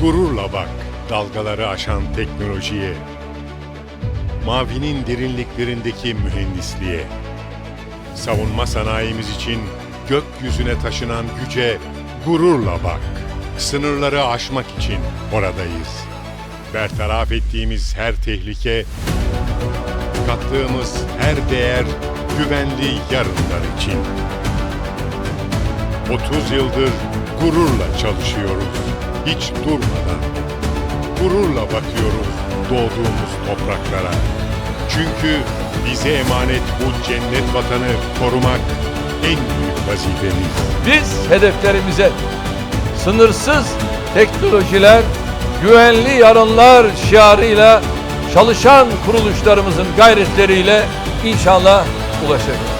Gururla bak dalgaları aşan teknolojiye. Mavinin derinliklerindeki mühendisliğe. Savunma sanayimiz için gökyüzüne taşınan güce gururla bak. Sınırları aşmak için oradayız. Bertaraf ettiğimiz her tehlike, kattığımız her değer güvenli yarınlar için. 30 yıldır gururla çalışıyoruz. Hiç durmadan. Gururla bakıyoruz doğduğumuz topraklara. Çünkü bize emanet bu cennet vatanı korumak en büyük vazifemiz. Biz hedeflerimize sınırsız teknolojiler, güvenli yarınlar şiarıyla çalışan kuruluşlarımızın gayretleriyle inşallah ulaşacağız.